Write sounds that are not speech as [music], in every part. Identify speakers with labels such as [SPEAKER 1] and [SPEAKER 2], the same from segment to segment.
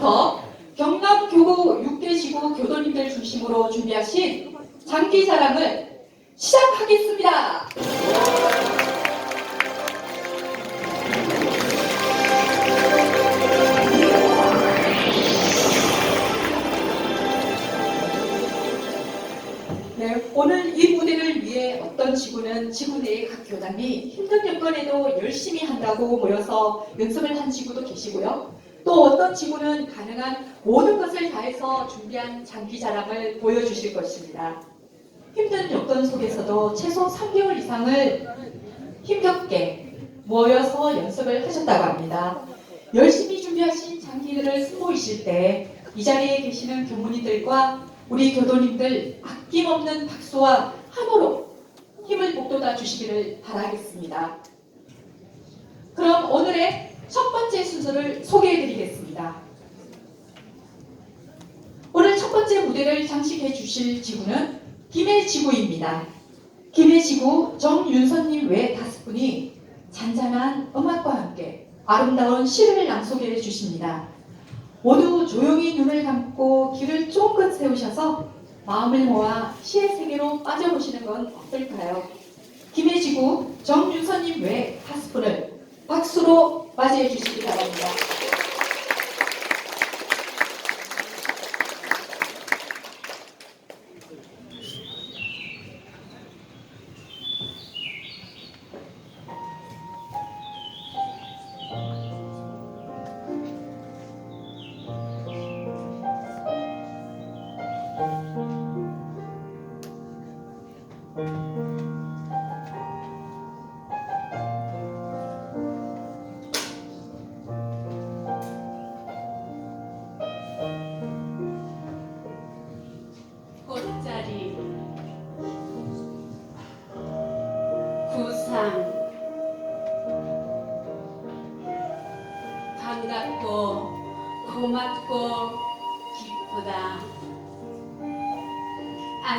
[SPEAKER 1] 지금부터 경남 교구 6개 지구 교도님들 중심으로 준비하신 장기 자랑을 시작하겠습니다. 네, 오늘 이 무대를 위해 어떤 지구는 지구 내의 각 교장이 힘든 여건에도 열심히 한다고 모여서 연습을 한 지구도 계시고요. 또 어떤 지구는 가능한 모든 것을 다해서 준비한 장기 자랑을 보여주실 것입니다. 힘든 여건 속에서도 최소 3개월 이상을 힘겹게 모여서 연습을 하셨다고 합니다. 열심히 준비하신 장기들을 승모이실 때 이 자리에 계시는 교무님들과 우리 교도님들 아낌없는 박수와 함으로 힘을 북돋아 주시기를 바라겠습니다. 그럼 오늘의 첫 번째 순서를 소개해 드리겠습니다. 오늘 첫 번째 무대를 장식해 주실 지구는 김해 지구입니다. 김해 지구 정윤선님 외 다섯 분이 잔잔한 음악과 함께 아름다운 시를 낭송해 주십니다. 모두 조용히 눈을 감고 귀를 쫑긋 세우셔서 마음을 모아 시의 세계로 빠져보시는 건 어떨까요? 김해 지구 정윤선님 외 다섯 분을 박수로 맞이해 주시기 바랍니다.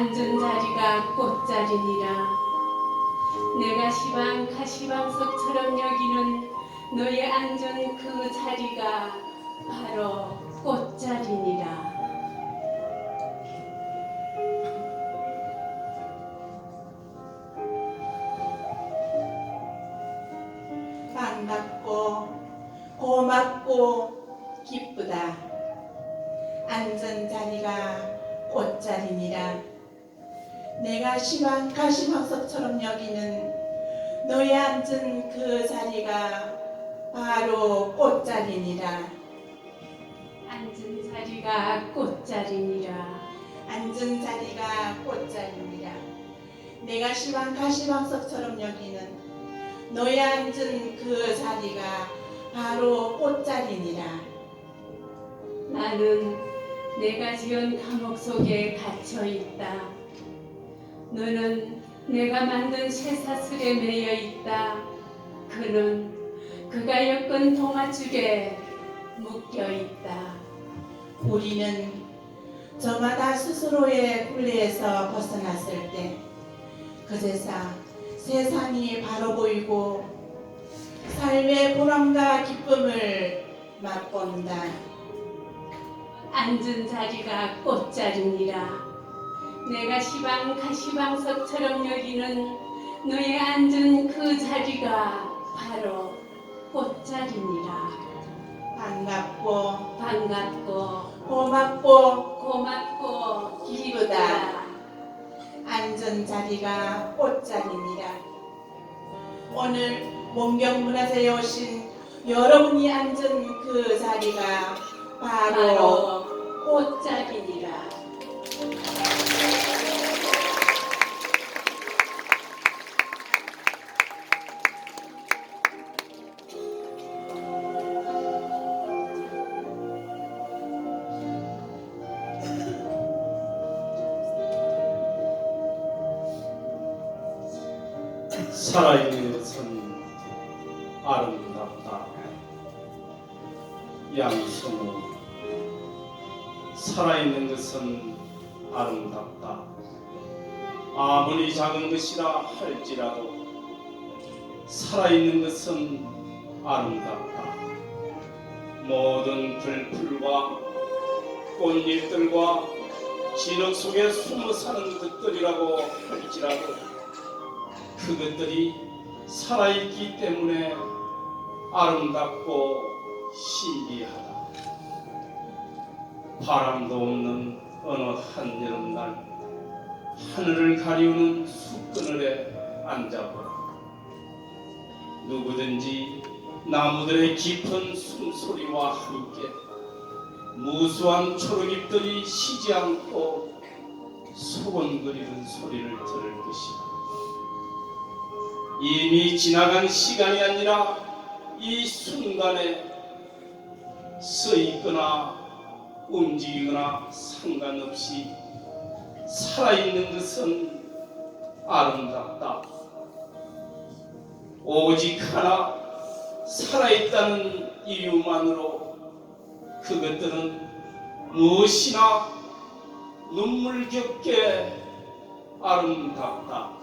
[SPEAKER 2] 앉은 자리가 꽃자리니라. 내가 시방 가시방석처럼 여기는 너의 앉은 그 자리가 바로 꽃자리니라
[SPEAKER 3] 내가 시방 가시방석처럼 여기는 너의 앉은 그 자리가 바로 꽃자리니라.
[SPEAKER 2] 앉은 자리가 꽃자리니라
[SPEAKER 3] 앉은 자리가 꽃자리니라. 내가 시방 가시방석처럼 여기는 너의 앉은 그 자리가 바로 꽃자리니라.
[SPEAKER 2] 나는 내가 지은 감옥 속에 갇혀 있다. 너는 내가 만든 쇠사슬에 매여 있다. 그는 그가 엮은 동아줄에 묶여 있다.
[SPEAKER 3] 우리는 저마다 스스로의 굴레에서 벗어났을 때 그제서 세상이 바로 보이고 삶의 보람과 기쁨을 맛본다.
[SPEAKER 2] 앉은 자리가 꽃자리니라. 내가 시방 가시방석처럼 여기는 너의 앉은 그 자리가 바로 꽃자리니라.
[SPEAKER 3] 반갑고
[SPEAKER 2] 반갑고
[SPEAKER 3] 고맙고
[SPEAKER 2] 고맙고
[SPEAKER 3] 기쁘다. 앉은 자리가 꽃자리니라. 오늘 문경문화재에 오신 여러분이 앉은 그 자리가 바로
[SPEAKER 2] 바로 꽃자리니라.
[SPEAKER 4] 살아있는 것은 아름답다. 양성우 살아있는 것은 아름답다. 아무리 작은 것이라 할지라도 살아있는 것은 아름답다. 모든 들풀과 꽃잎들과 진흙 속에 숨어 사는 것들이라고 할지라도 그것들이 살아있기 때문에 아름답고 신비하다. 바람도 없는 어느 한여름날 하늘을 가리우는 숲그늘에 앉아보라. 누구든지 나무들의 깊은 숨소리와 함께 무수한 초록잎들이 쉬지 않고 소곤거리는 소리를 들을 것이다. 이미 지나간 시간이 아니라 이 순간에 서 있거나 움직이거나 상관없이 살아있는 것은 아름답다. 오직 하나 살아있다는 이유만으로 그것들은 무엇이나 눈물겹게 아름답다.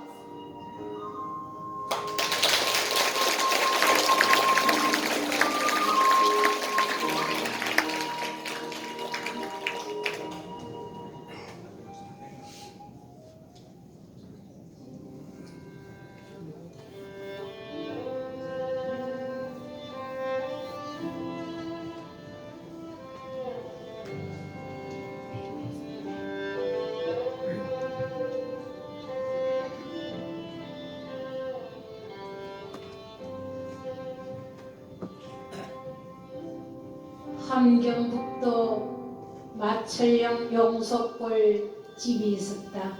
[SPEAKER 5] 함경북도 마철령 용석골 집이 있었다.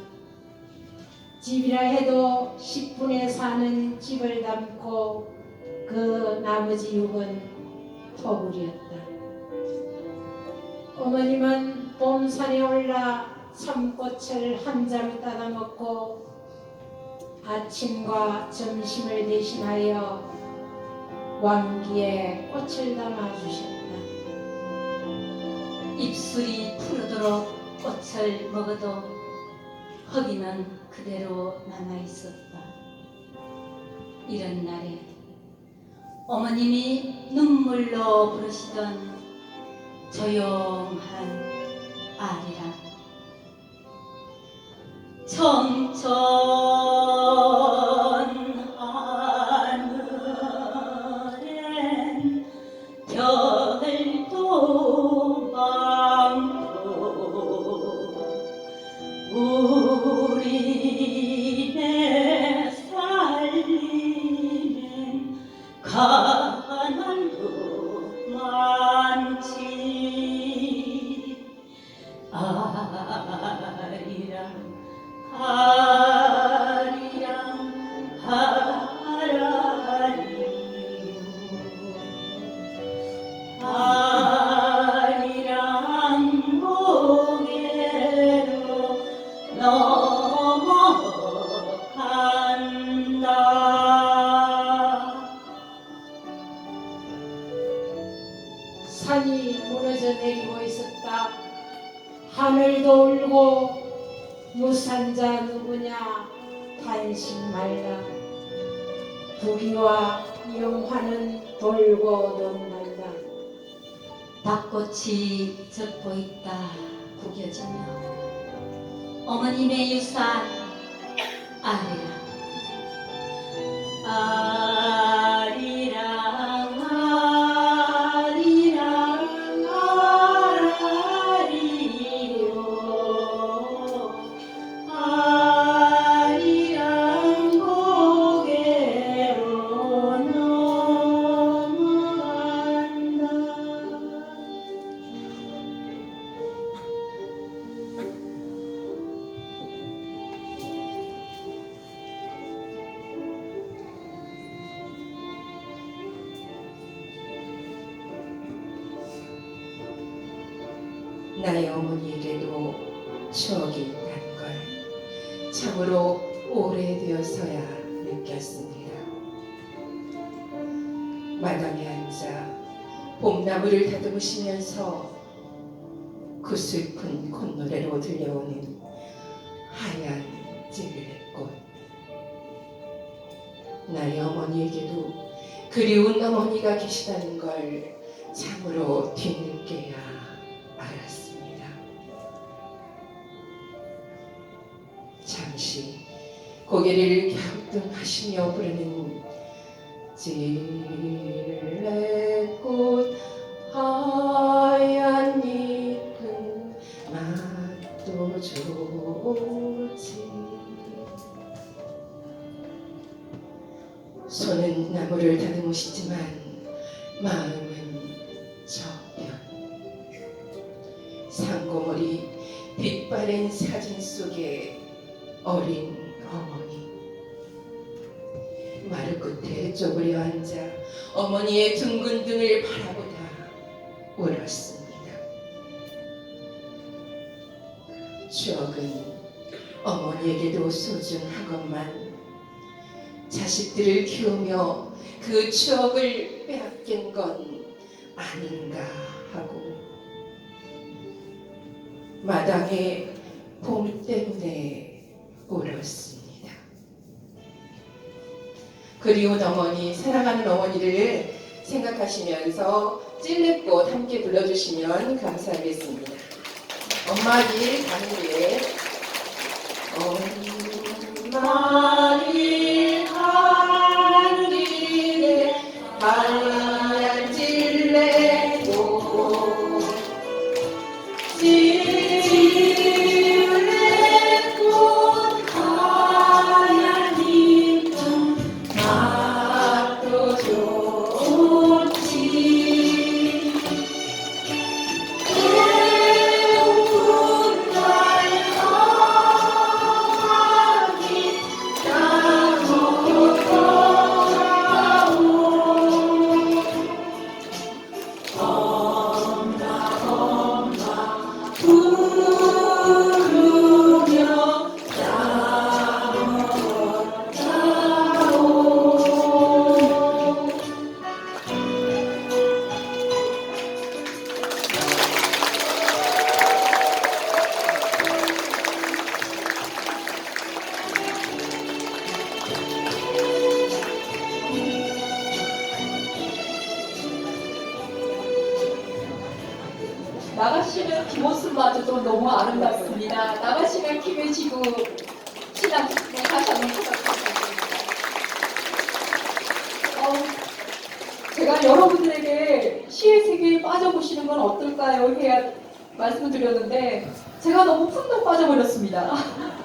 [SPEAKER 5] 집이라 해도 10분에 사는 집을 담고 그 나머지 육은 토굴이었다. 어머님은 봄산에 올라 참꽃을 한 자루 따다 먹고 아침과 점심을 대신하여 왕기에 꽃을 담아 주셨다.
[SPEAKER 6] 입술이 푸르도록 꽃을 먹어도 허기는 그대로 남아 있었다. 이런 날에 어머님이 눈물로 부르시던 조용한 아리랑 청천
[SPEAKER 5] 산이 무너져 내리고 있었다. 하늘도 울고 무산자 누구냐 단식 말라. 부귀와 영화는 돌고 넘난다.
[SPEAKER 6] 벚꽃이 젖고 있다 구겨지며 어머님의 유산 아리랑
[SPEAKER 7] 나의 어머니에게도 추억이 있다는 걸 참으로 오래되어서야 느꼈습니다. 마당에 앉아 봄나무를 다듬으시면서 그 슬픈 콧노래로 들려오는 하얀 찌르레꽃 나의 어머니에게도 그리운 어머니가 계시다는 걸 참으로 뒤늦게야 잠시 고개를 갸우뚱하시며 부르는 찔레꽃 하얀 잎은 맛도 좋지. 손은 나무를 다듬으시지만 마음은 저편. 상고머리 빛바랜 사진 속에 어린 어머니 마루 끝에 쪼그려 앉아 어머니의 둥근 등을 바라보다 울었습니다. 추억은 어머니에게도 소중하건만 자식들을 키우며 그 추억을 빼앗긴 건 아닌가 하고 마당에 봄 때문에 울었습니다. 그리운 어머니, 사랑하는 어머니를 생각하시면서 찔레꽃 함께 불러주시면 감사하겠습니다. 엄마 길 가는 길에 엄마 길
[SPEAKER 1] 나가시는 뒷모습마저도 너무 아름답습니다. 나가시는 김의 지구 신앙 네, 다시 한번 부탁드립니다. 어, 제가 여러분들에게 시의 세계에 빠져보시는 건 어떨까요? 해야 말씀을 드렸는데 제가 너무 푹 빠져버렸습니다.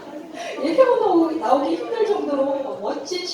[SPEAKER 1] [laughs] 예, 헤어 나오기 힘들 정도로 멋진 시